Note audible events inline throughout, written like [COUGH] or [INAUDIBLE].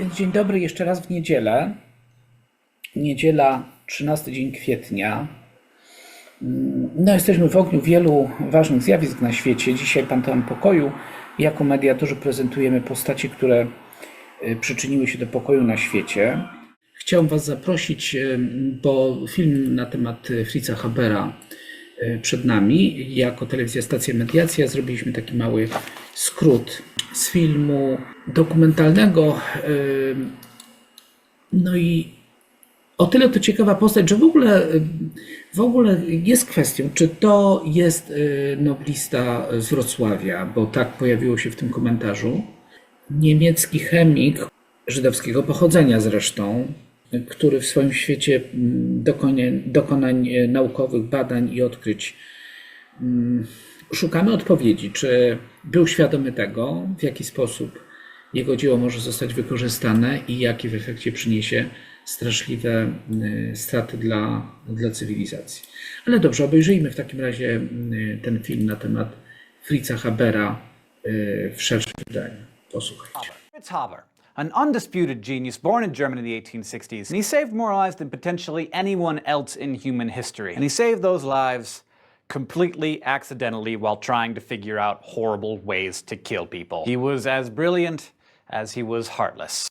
Więc dzień dobry jeszcze raz w niedzielę. Niedziela, 13 dzień kwietnia. No, jesteśmy w ogniu wielu ważnych zjawisk na świecie. Dzisiaj Panteon Pokoju. Jako mediatorzy prezentujemy postacie, które y, przyczyniły się do pokoju na świecie. Chciałem Was zaprosić, y, bo film na temat y, Fritza Habera przed nami. Jako telewizja Stacja Mediacja zrobiliśmy taki mały skrót z filmu dokumentalnego. y, No i o tyle to ciekawa postać, że w ogóle, y, w ogóle jest kwestią, czy to jest noblista z Wrocławia, bo tak pojawiło się w tym komentarzu. Niemiecki chemik, żydowskiego pochodzenia zresztą, który w swoim świecie mm, dokonań, dokonań y, naukowych, badań i odkryć mm, szukamy odpowiedzi, czy był świadomy tego, w jaki sposób jego dzieło może zostać wykorzystane i jakie w efekcie przyniesie straszliwe y, straty dla, dla cywilizacji. Ale dobrze, obejrzyjmy w takim razie ten film na temat Fritza Habera y, w szerszym wydaniu. Posłuchajcie. Fritz Haber, an undisputed genius born in Germany in the 1860s, and he saved more lives than potentially anyone else in human history. And he saved those lives completely accidentally while trying to figure out horrible ways to kill people. He was as brilliant as he was heartless.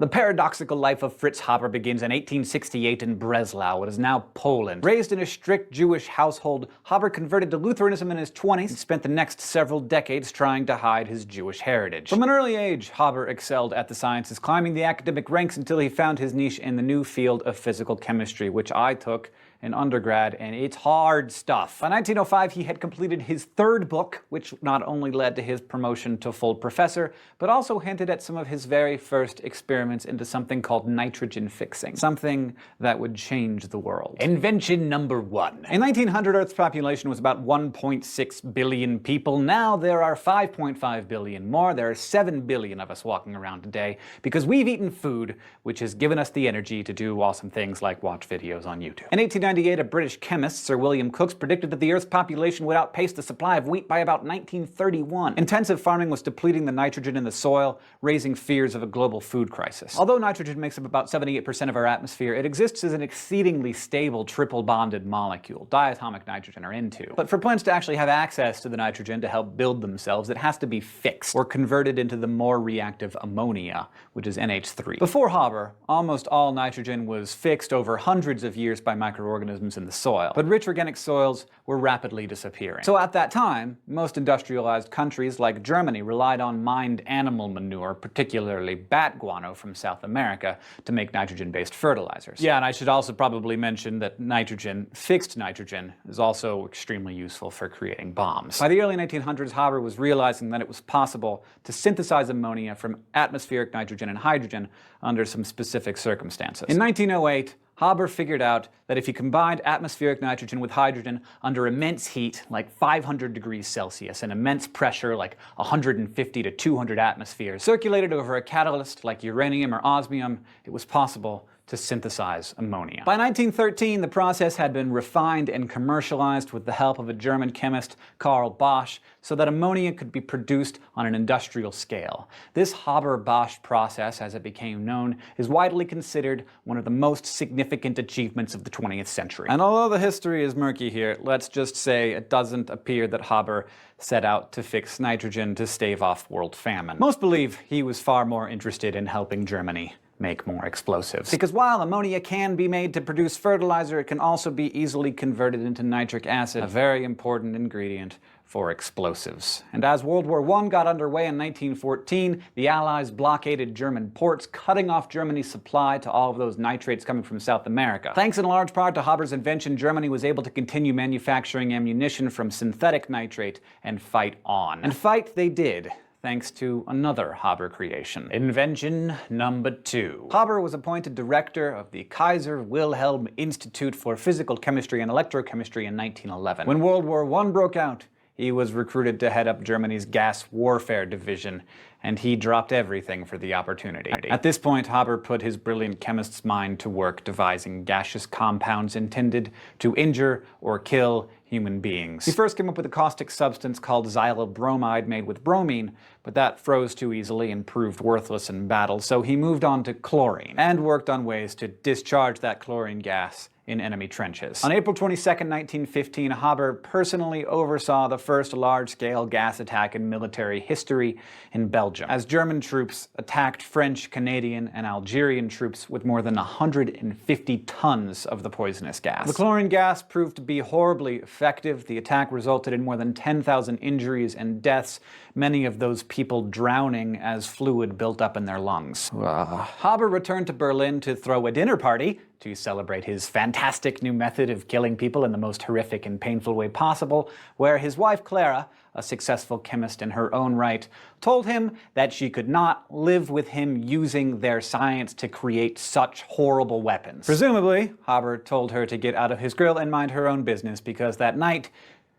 The paradoxical life of Fritz Haber begins in 1868 in Breslau, what is now Poland. Raised in a strict Jewish household, Haber converted to Lutheranism in his 20s and spent the next several decades trying to hide his Jewish heritage. From an early age, Haber excelled at the sciences, climbing the academic ranks until he found his niche in the new field of physical chemistry, which I took in undergrad, and it's hard stuff. By 1905, he had completed his third book, which not only led to his promotion to full professor, but also hinted at some of his very first experiments into something called nitrogen fixing, something that would change the world. Invention number one. In 1900, Earth's population was about 1.6 billion people. Now there are 5.5 billion more. There are 7 billion of us walking around today because we've eaten food, which has given us the energy to do awesome things like watch videos on YouTube. In 1898, a British chemist, Sir William Cooks, predicted that the Earth's population would outpace the supply of wheat by about 1931. Intensive farming was depleting the nitrogen in the soil, raising fears of a global food crisis. Although nitrogen makes up about 78% of our atmosphere, it exists as an exceedingly stable triple bonded molecule, diatomic nitrogen or N2. But for plants to actually have access to the nitrogen to help build themselves, it has to be fixed or converted into the more reactive ammonia, which is NH3. Before Haber, almost all nitrogen was fixed over hundreds of years by microorganisms in the soil, but rich organic soils were rapidly disappearing. So at that time, most industrialized countries like Germany relied on mined animal manure, particularly bat guano from South America, to make nitrogen based fertilizers. Yeah, and I should also probably mention that nitrogen, fixed nitrogen, is also extremely useful for creating bombs. By the early 1900s, Haber was realizing that it was possible to synthesize ammonia from atmospheric nitrogen and hydrogen under some specific circumstances. In 1908, Haber figured out that if you combined atmospheric nitrogen with hydrogen under immense heat, like 500 degrees Celsius, and immense pressure, like 150 to 200 atmospheres, circulated over a catalyst like uranium or osmium, it was possible to synthesize ammonia. By 1913, the process had been refined and commercialized with the help of a German chemist, Karl Bosch, so that ammonia could be produced on an industrial scale. This Haber-Bosch process, as it became known, is widely considered one of the most significant achievements of the 20th century. And although the history is murky here, let's just say it doesn't appear that Haber set out to fix nitrogen to stave off world famine. Most believe he was far more interested in helping Germany make more explosives. Because while ammonia can be made to produce fertilizer, it can also be easily converted into nitric acid, a very important ingredient for explosives. And as World War I got underway in 1914, the Allies blockaded German ports, cutting off Germany's supply to all of those nitrates coming from South America. Thanks in large part to Haber's invention, Germany was able to continue manufacturing ammunition from synthetic nitrate and fight on. And fight they did thanks to another Haber creation. Invention number two. Haber was appointed director of the Kaiser Wilhelm Institute for Physical Chemistry and Electrochemistry in 1911. When World War I broke out, he was recruited to head up Germany's gas warfare division, and he dropped everything for the opportunity. At this point, Haber put his brilliant chemist's mind to work devising gaseous compounds intended to injure or kill human beings. He first came up with a caustic substance called xylobromide made with bromine, but that froze too easily and proved worthless in battle, so he moved on to chlorine and worked on ways to discharge that chlorine gas in enemy trenches. On April 22, 1915, Haber personally oversaw the first large scale gas attack in military history in Belgium, as German troops attacked French, Canadian, and Algerian troops with more than 150 tons of the poisonous gas. The chlorine gas proved to be horribly effective. The attack resulted in more than 10,000 injuries and deaths, many of those people drowning as fluid built up in their lungs. Ah. Haber returned to Berlin to throw a dinner party to celebrate his fantastic new method of killing people in the most horrific and painful way possible, where his wife Clara, a successful chemist in her own right, told him that she could not live with him using their science to create such horrible weapons. Presumably, Haber told her to get out of his grill and mind her own business because that night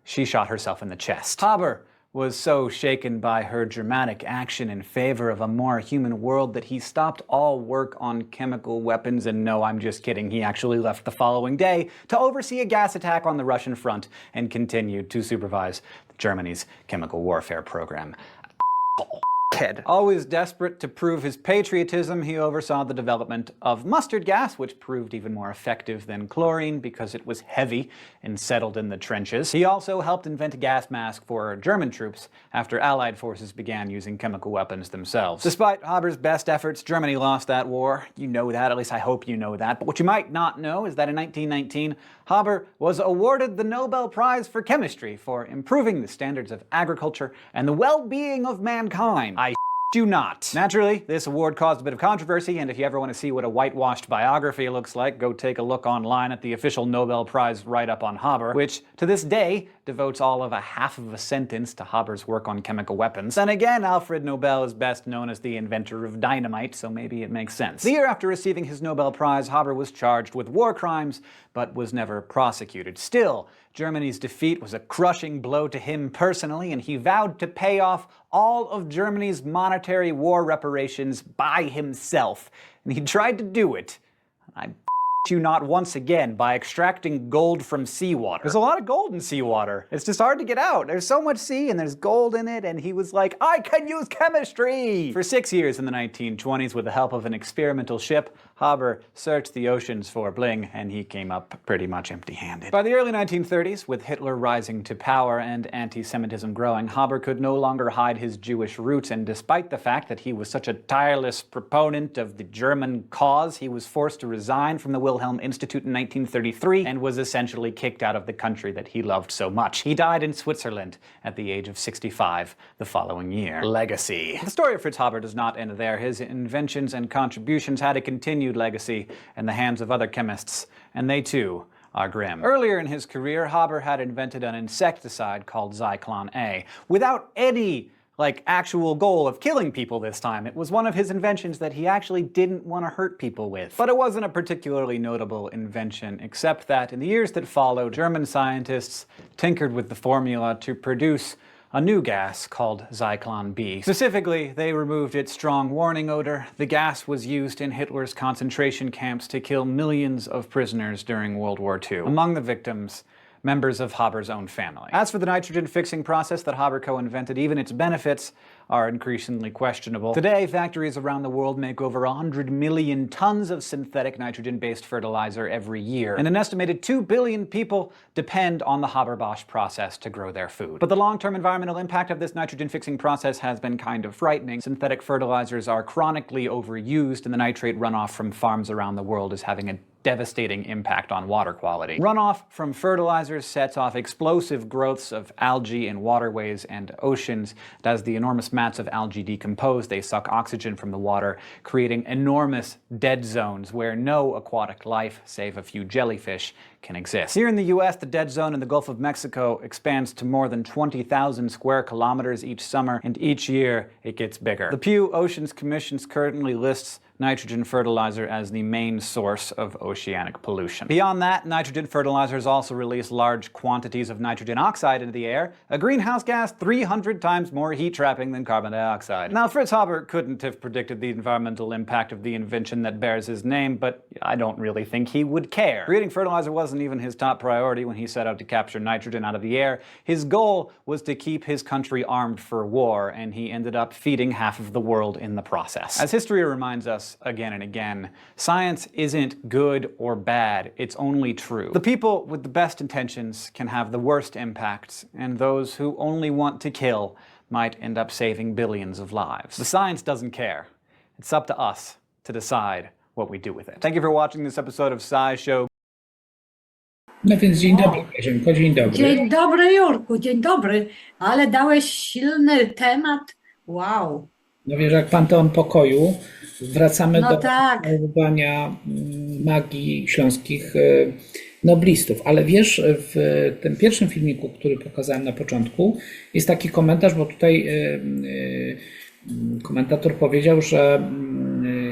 she shot herself in the chest. Haber was so shaken by her dramatic action in favor of a more human world that he stopped all work on chemical weapons. And no, I'm just kidding, he actually left the following day to oversee a gas attack on the Russian front and continued to supervise Germany's chemical warfare program. Always desperate to prove his patriotism, he oversaw the development of mustard gas, which proved even more effective than chlorine because it was heavy and settled in the trenches. He also helped invent a gas mask for German troops after Allied forces began using chemical weapons themselves. Despite Haber's best efforts, Germany lost that war. You know that, at least I hope you know that. But what you might not know is that in 1919, Haber was awarded the Nobel Prize for Chemistry for improving the standards of agriculture and the well being of mankind. I do not. Naturally, this award caused a bit of controversy, and if you ever want to see what a whitewashed biography looks like, go take a look online at the official Nobel Prize write up on Haber, which to this day devotes all of a half of a sentence to Haber's work on chemical weapons. And again, Alfred Nobel is best known as the inventor of dynamite, so maybe it makes sense. The year after receiving his Nobel Prize, Haber was charged with war crimes, but was never prosecuted. Still, Germany's defeat was a crushing blow to him personally, and he vowed to pay off all of Germany's monetary war reparations by himself. And he tried to do it. I [LAUGHS] you not once again by extracting gold from seawater. There's a lot of gold in seawater. It's just hard to get out. There's so much sea and there's gold in it, and he was like, I can use chemistry! For six years in the 1920s, with the help of an experimental ship, Haber searched the oceans for bling, and he came up pretty much empty handed. By the early 1930s, with Hitler rising to power and anti Semitism growing, Haber could no longer hide his Jewish roots, and despite the fact that he was such a tireless proponent of the German cause, he was forced to resign from the Wilhelm Institute in 1933 and was essentially kicked out of the country that he loved so much. He died in Switzerland at the age of 65 the following year. Legacy. The story of Fritz Haber does not end there. His inventions and contributions had a continued legacy in the hands of other chemists, and they too are grim. Earlier in his career, Haber had invented an insecticide called Zyklon A without any like actual goal of killing people this time. It was one of his inventions that he actually didn't want to hurt people with. But it wasn't a particularly notable invention, except that in the years that followed, German scientists tinkered with the formula to produce a new gas called Zyklon B. Specifically, they removed its strong warning odor. The gas was used in Hitler's concentration camps to kill millions of prisoners during World War II. Among the victims, members of Haber's own family. As for the nitrogen fixing process that Haber co invented, even its benefits are increasingly questionable. Today, factories around the world make over 100 million tons of synthetic nitrogen based fertilizer every year, and an estimated 2 billion people depend on the Haber Bosch process to grow their food. But the long term environmental impact of this nitrogen fixing process has been kind of frightening. Synthetic fertilizers are chronically overused, and the nitrate runoff from farms around the world is having a devastating impact on water quality. Runoff from fertilizers sets off explosive growths of algae in waterways and oceans. As the enormous mats of algae decompose, they suck oxygen from the water, creating enormous dead zones where no aquatic life, save a few jellyfish, can exist. Here in the US, the dead zone in the Gulf of Mexico expands to more than 20,000 square kilometers each summer, and each year it gets bigger. The Pew Oceans Commission currently lists nitrogen fertilizer as the main source of oceanic pollution. Beyond that, nitrogen fertilizers also release large quantities of nitrogen oxide into the air, a greenhouse gas 300 times more heat trapping than carbon dioxide. Now, Fritz Haber couldn't have predicted the environmental impact of the invention that bears his name, but I don't really think he would care. Creating fertilizer wasn't even his top priority when he set out to capture nitrogen out of the air. His goal was to keep his country armed for war, and he ended up feeding half of the world in the process. As history reminds us again and again, science isn't good or bad, it's only true. The people with the best intentions can have the worst impacts, and those who only want to kill might end up saving billions of lives. The science doesn't care. It's up to us to decide what we do with it. Thank you for watching this episode of Sci Show. No więc dzień dobry, Kazienko, dzień dobry. Dzień dobry, Jurku, dzień dobry. Ale dałeś silny temat. Wow. No wiesz, jak Panteon Pokoju, wracamy No do tak. mm, magii śląskich e, noblistów. Ale wiesz, w tym pierwszym filmiku, który pokazałem na początku, jest taki komentarz, bo tutaj e, e, komentator powiedział, że mm,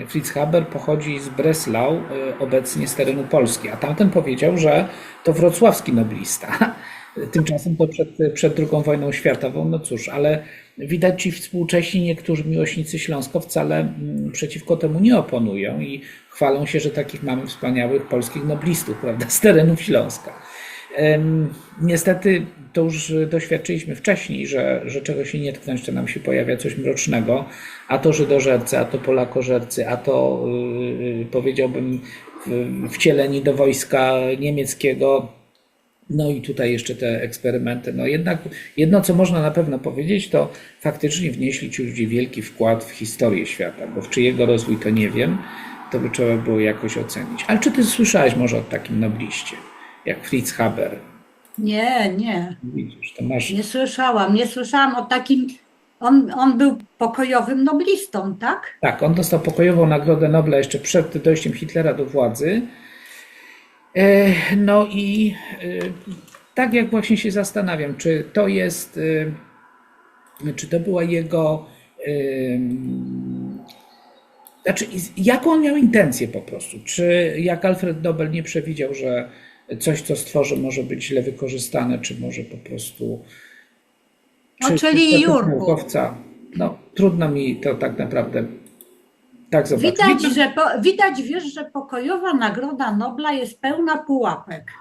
Fritz Haber pochodzi z Breslau, e, obecnie z terenu Polski, a tamten powiedział, że to wrocławski noblista. [LAUGHS] Tymczasem to przed, przed II wojną światową, no cóż, ale widać ci współcześni niektórzy miłośnicy Śląska wcale mm, przeciwko temu nie oponują i chwalą się, że takich mamy wspaniałych polskich noblistów, prawda, z terenów Śląska. Niestety to już doświadczyliśmy wcześniej, że, że czego się nie tknąć, to nam się pojawia coś mrocznego, a to Żydożercy, a to Polakożercy, a to yy, powiedziałbym w- wcieleni do wojska niemieckiego, no i tutaj jeszcze te eksperymenty. No jednak jedno, co można na pewno powiedzieć, to faktycznie wnieśli ci ludzie wielki wkład w historię świata, bo w czyjego rozwój to nie wiem, to by trzeba było jakoś ocenić. Ale czy ty słyszałeś może o takim nobliście, jak Fritz Haber? Nie, nie, Widzisz, to masz... nie słyszałam. Nie słyszałam o takim. On, on był pokojowym noblistą, tak? Tak, on dostał pokojową Nagrodę Nobla jeszcze przed dojściem Hitlera do władzy. E, No i e, tak jak właśnie się zastanawiam, czy to jest, e, czy to była jego, znaczy jaką on miał intencję po prostu? Czy jak Alfred Nobel nie przewidział, że coś, co stworzy, może być źle wykorzystane, czy może po prostu No, czy- czyli Jurku. No, trudno mi to tak naprawdę tak zobaczyć. Widać, że po, widać, wiesz, że pokojowa Nagroda Nobla jest pełna pułapek.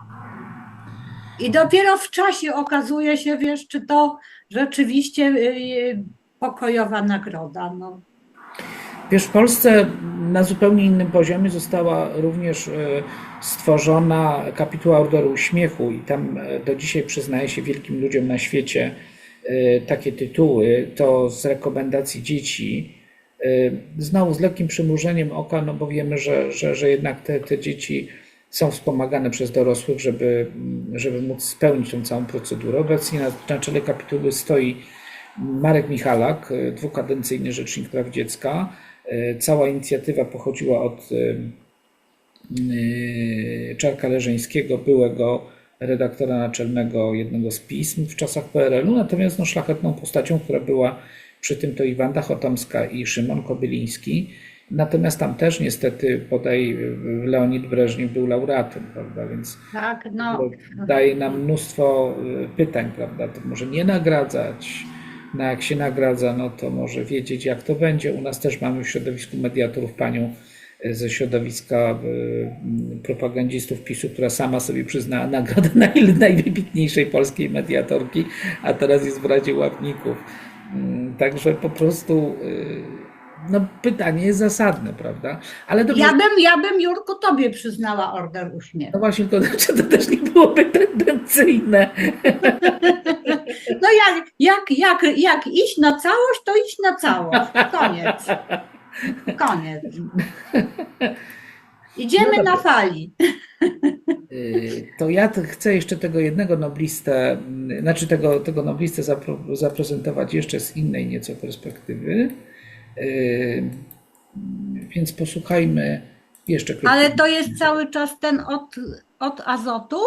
I dopiero w czasie okazuje się, wiesz, czy to rzeczywiście y, pokojowa nagroda. No. Wiesz, w Polsce na zupełnie innym poziomie została również e, stworzona kapituła Orderu Uśmiechu i tam e, do dzisiaj przyznaje się wielkim ludziom na świecie e, takie tytuły, to z rekomendacji dzieci. Znowu z lekkim przymrużeniem oka, no bo wiemy, że, że, że jednak te, te dzieci są wspomagane przez dorosłych, żeby, żeby móc spełnić tą całą procedurę. Obecnie na, na czele kapituły stoi Marek Michalak, dwukadencyjny rzecznik praw dziecka. E, Cała inicjatywa pochodziła od e, Czarka Leżeńskiego, byłego redaktora naczelnego jednego z pism w czasach PRL-u, natomiast no, szlachetną postacią, która była przy tym to i Wanda Chotomska i Szymon Kobyliński. Natomiast tam też niestety bodaj Leonid Breżniew był laureatem, prawda, więc Tak, no. daje nam mnóstwo pytań, prawda? To może nie nagradzać. No jak się nagradza, no to może wiedzieć, jak to będzie. U nas też mamy w środowisku mediatorów panią y, ze środowiska y, propagandzistów PiSu, która sama sobie przyznała nagrodę [LAUGHS] naj, najwybitniejszej polskiej mediatorki, a teraz jest w Radzie Ławników. Mm, Także po prostu y, no, pytanie jest zasadne, prawda? Ale dobrze, Ja bym, ja bym, Jurku, tobie przyznała order uśmiechu. no właśnie, czy [LAUGHS] to też nie byłoby tendencyjne. [LAUGHS] No jak, jak, jak, jak iść na całość, to iść na całość. Koniec. Koniec. Idziemy No na fali. Y, To ja chcę jeszcze tego jednego noblistę, mm, znaczy tego, tego noblistę zaprezentować jeszcze z innej nieco perspektywy. Y, Więc posłuchajmy jeszcze krótko. Ale to jest cały czas ten od, od azotu?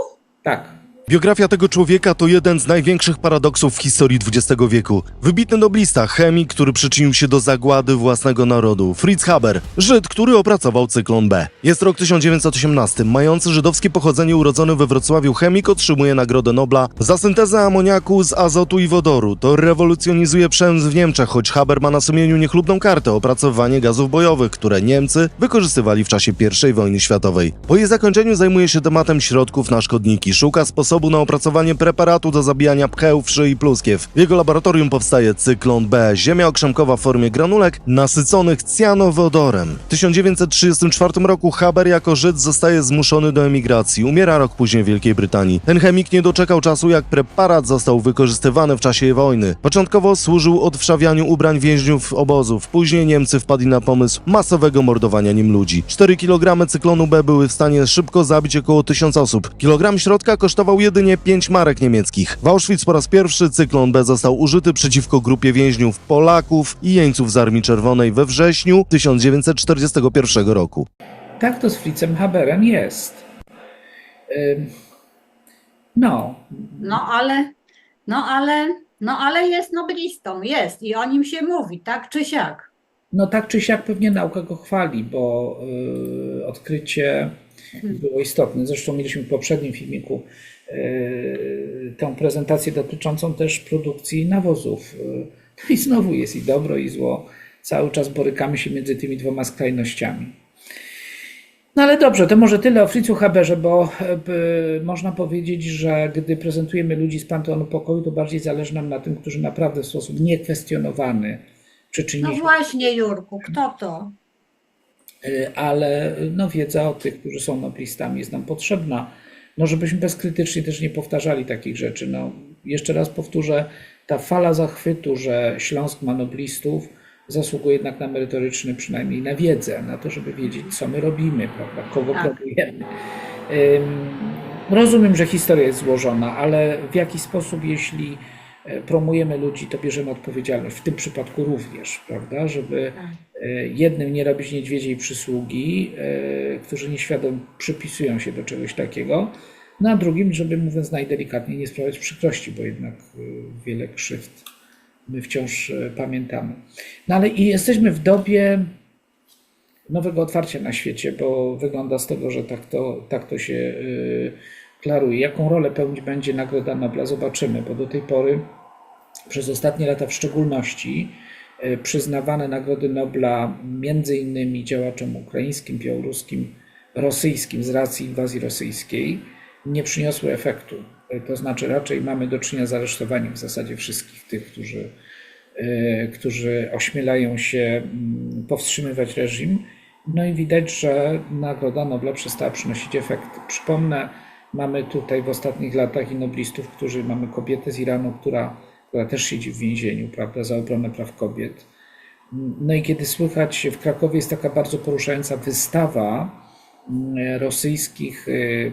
Tak, Biografia tego człowieka to jeden z największych paradoksów w historii XX wieku. Wybitny noblista, chemik, który przyczynił się do zagłady własnego narodu. Fritz Haber, Żyd, który opracował cyklon B. Jest rok 1918. Mający żydowskie pochodzenie urodzony we Wrocławiu chemik otrzymuje Nagrodę Nobla za syntezę amoniaku z azotu i wodoru. To rewolucjonizuje przemysł w Niemczech, choć Haber ma na sumieniu niechlubną kartę opracowanie gazów bojowych, które Niemcy wykorzystywali w czasie I wojny światowej. Po jej zakończeniu zajmuje się tematem środków na szkodniki. Szuka sposobu na opracowanie preparatu do zabijania pcheł, wszy i pluskiew. W jego laboratorium powstaje cyklon B, ziemia okrzemkowa w formie granulek nasyconych cjanowodorem. W 1934 roku Haber jako Żyd zostaje zmuszony do emigracji. Umiera rok później w Wielkiej Brytanii. Ten chemik nie doczekał czasu, jak preparat został wykorzystywany w czasie wojny. Początkowo służył odwszawianiu ubrań więźniów obozów. Później Niemcy wpadli na pomysł masowego mordowania nim ludzi. 4 kg cyklonu B były w stanie szybko zabić około 1000 osób. Kilogram środka kosztował jedynie 5 marek niemieckich. W Auschwitz po raz pierwszy cyklon B został użyty przeciwko grupie więźniów Polaków i jeńców z Armii Czerwonej we wrześniu 1941 roku. Tak to z Fritzem Haberem jest. No, No ale, no ale, no ale jest noblistą, jest i o nim się mówi, tak czy siak. no tak czy siak pewnie nauka go chwali, bo y, odkrycie było istotne. Zresztą mieliśmy w poprzednim filmiku tę prezentację dotyczącą też produkcji nawozów. Y, I znowu jest i dobro, i zło. Cały czas borykamy się między tymi dwoma skrajnościami. No ale dobrze, to może tyle o Fritzu Haberze, bo e, można powiedzieć, że gdy prezentujemy ludzi z Panteonu Pokoju, to bardziej zależy nam na tym, którzy naprawdę w sposób niekwestionowany przyczynili No właśnie, Jurku, kto to? Ale no, wiedza o tych, którzy są noblistami jest nam potrzebna, no, żebyśmy bezkrytycznie też nie powtarzali takich rzeczy. No, jeszcze raz powtórzę, ta fala zachwytu, że Śląsk ma noblistów, zasługuje jednak na merytoryczny, przynajmniej na wiedzę, na to, żeby wiedzieć, co my robimy, prawda, kogo Tak. promujemy. Rozumiem, że historia jest złożona, ale w jaki sposób, jeśli promujemy ludzi, to bierzemy odpowiedzialność, w tym przypadku również, prawda, żeby Tak. e, jednym nie robić niedźwiedziej przysługi, e, którzy nieświadom przypisują się do czegoś takiego, no a drugim, żeby mówiąc najdelikatniej, nie sprawiać przykrości, bo jednak e, wiele krzywd my wciąż e, pamiętamy. No ale i jesteśmy w dobie nowego otwarcia na świecie, bo wygląda z tego, że tak to, tak to się klaruje. Jaką rolę pełnić będzie Nagroda Nobla, zobaczymy, bo do tej pory przez ostatnie lata w szczególności y, przyznawane Nagrody Nobla między innymi działaczom ukraińskim, białoruskim, rosyjskim z racji inwazji rosyjskiej nie przyniosły efektu. Y, To znaczy raczej mamy do czynienia z aresztowaniem w zasadzie wszystkich tych, którzy y, którzy ośmielają się mm, powstrzymywać reżim. No i widać, że Nagroda Nobla przestała przynosić efekty. Przypomnę, mamy tutaj w ostatnich latach i noblistów, którzy mamy kobietę z Iranu, która, która też siedzi w więzieniu, prawda, za obronę praw kobiet. No i kiedy słychać, w Krakowie jest taka bardzo poruszająca wystawa mm, rosyjskich y,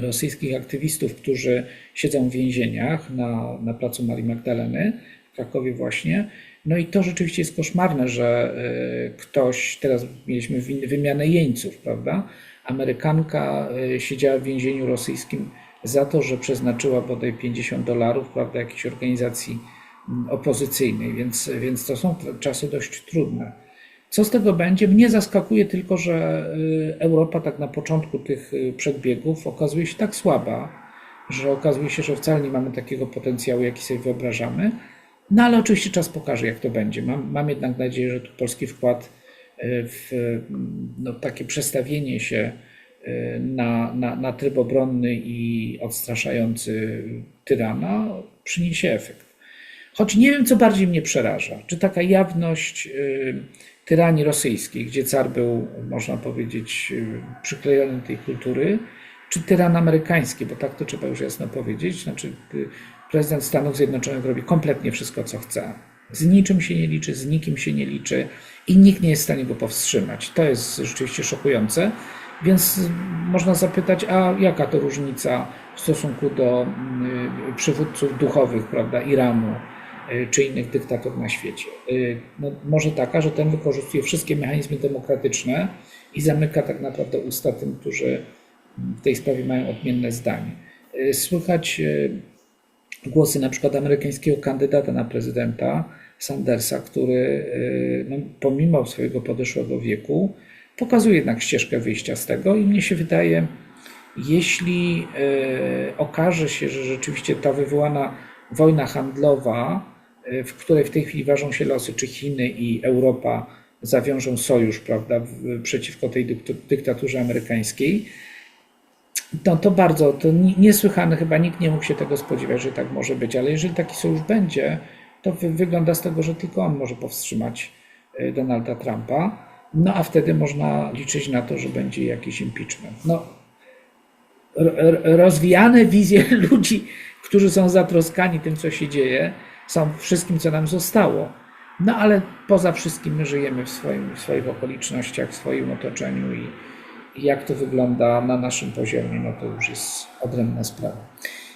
rosyjskich aktywistów, którzy siedzą w więzieniach na, na placu Marii Magdaleny w Krakowie właśnie. No i to rzeczywiście jest koszmarne, że y, ktoś, teraz mieliśmy wymianę jeńców, prawda? Amerykanka y, siedziała w więzieniu rosyjskim za to, że przeznaczyła bodaj 50 dolarów, prawda, jakiejś organizacji mm, opozycyjnej, więc, więc to są czasy dość trudne. Co z tego będzie? Mnie zaskakuje tylko, że y, Europa tak na początku tych y, przedbiegów okazuje się tak słaba, że okazuje się, że wcale nie mamy takiego potencjału, jaki sobie wyobrażamy. No ale oczywiście czas pokaże, jak to będzie. Mam, mam jednak nadzieję, że tu polski wkład y, w mm, no, takie przestawienie się na, na, na tryb obronny i odstraszający tyrana przyniesie efekt. Choć nie wiem, co bardziej mnie przeraża. Czy taka jawność y, tyranii rosyjskiej, gdzie car był, można powiedzieć, y, przyklejony do tej kultury, czy tyran amerykański, bo tak to trzeba już jasno powiedzieć. Znaczy, y, prezydent Stanów Zjednoczonych robi kompletnie wszystko, co chce. Z niczym się nie liczy, z nikim się nie liczy i nikt nie jest w stanie go powstrzymać. To jest rzeczywiście szokujące. Więc można zapytać, a jaka to różnica w stosunku do y, przywódców duchowych, prawda, Iranu, y, czy innych dyktatorów na świecie. Y, No, może taka, że ten wykorzystuje wszystkie mechanizmy demokratyczne i zamyka tak naprawdę usta tym, którzy w tej sprawie mają odmienne zdanie. Słychać głosy na przykład amerykańskiego kandydata na prezydenta Sandersa, który no, pomimo swojego podeszłego wieku pokazuje jednak ścieżkę wyjścia z tego i mnie się wydaje, jeśli y, okaże się, że rzeczywiście ta wywołana wojna handlowa, y, w której w tej chwili ważą się losy, czy Chiny i Europa zawiążą sojusz prawda, w, przeciwko tej dyktaturze amerykańskiej, no to bardzo, to ni- niesłychane, chyba nikt nie mógł się tego spodziewać, że tak może być, ale jeżeli taki sojusz będzie, to wy, wygląda z tego, że tylko on może powstrzymać y, Donalda Trumpa, no a wtedy można liczyć na to, że będzie jakiś impeachment. No, rozwijane wizje [LAUGHS] ludzi, którzy są zatroskani tym, co się dzieje, są wszystkim, co nam zostało. No ale poza wszystkim my żyjemy w, swoim, w swoich okolicznościach, w swoim otoczeniu i, i jak to wygląda na naszym poziomie, no to już jest odrębna sprawa.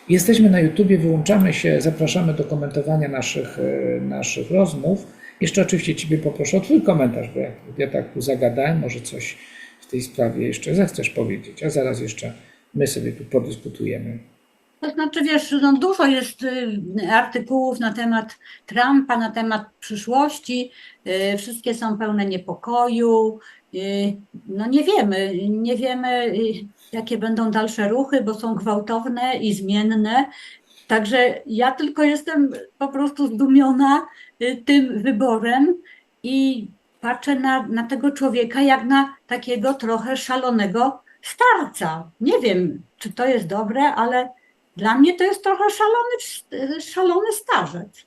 Jesteśmy na YouTubie, wyłączamy się, zapraszamy do komentowania naszych, e, naszych rozmów. Jeszcze oczywiście Ciebie poproszę o Twój komentarz, bo jak ja tak tu zagadałem, może coś w tej sprawie jeszcze zechcesz powiedzieć, a zaraz jeszcze my sobie tu podyskutujemy. To znaczy, wiesz, no dużo jest y, artykułów na temat Trumpa, na temat przyszłości. y, Wszystkie są pełne niepokoju. y, No nie wiemy, nie wiemy, jakie będą dalsze ruchy, bo są gwałtowne i zmienne. Także ja tylko jestem po prostu zdumiona y, tym wyborem i patrzę na, na tego człowieka jak na takiego trochę szalonego starca. Nie wiem, czy to jest dobre, ale dla mnie to jest trochę szalony, szalony starzec.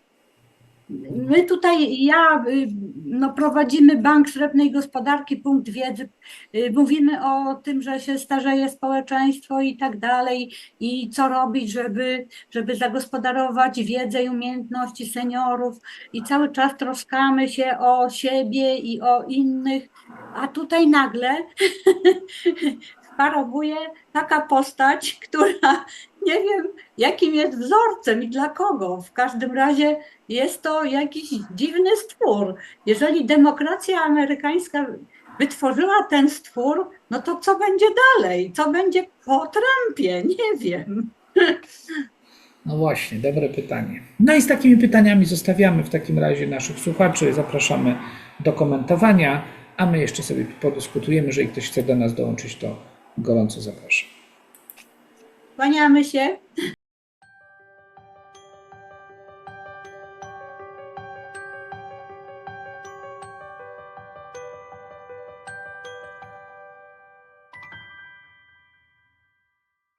My tutaj, ja, y, no, prowadzimy Bank Srebrnej Gospodarki, punkt wiedzy. y, Mówimy o tym, że się starzeje społeczeństwo i tak dalej, i co robić, żeby, żeby zagospodarować wiedzę i umiejętności seniorów. I cały czas troskamy się o siebie i o innych, a tutaj nagle [LAUGHS] parowuje taka postać, [LAUGHS] która nie wiem, jakim jest wzorcem i dla kogo. W każdym razie jest to jakiś dziwny stwór. Jeżeli demokracja amerykańska wytworzyła ten stwór, no to co będzie dalej? Co będzie po Trumpie? [LAUGHS] Nie wiem. No właśnie, dobre pytanie. No i z takimi pytaniami zostawiamy w takim razie naszych słuchaczy. Zapraszamy do komentowania, a my jeszcze sobie podyskutujemy. Jeżeli ktoś chce do nas dołączyć, to gorąco zapraszam. Kłaniamy się.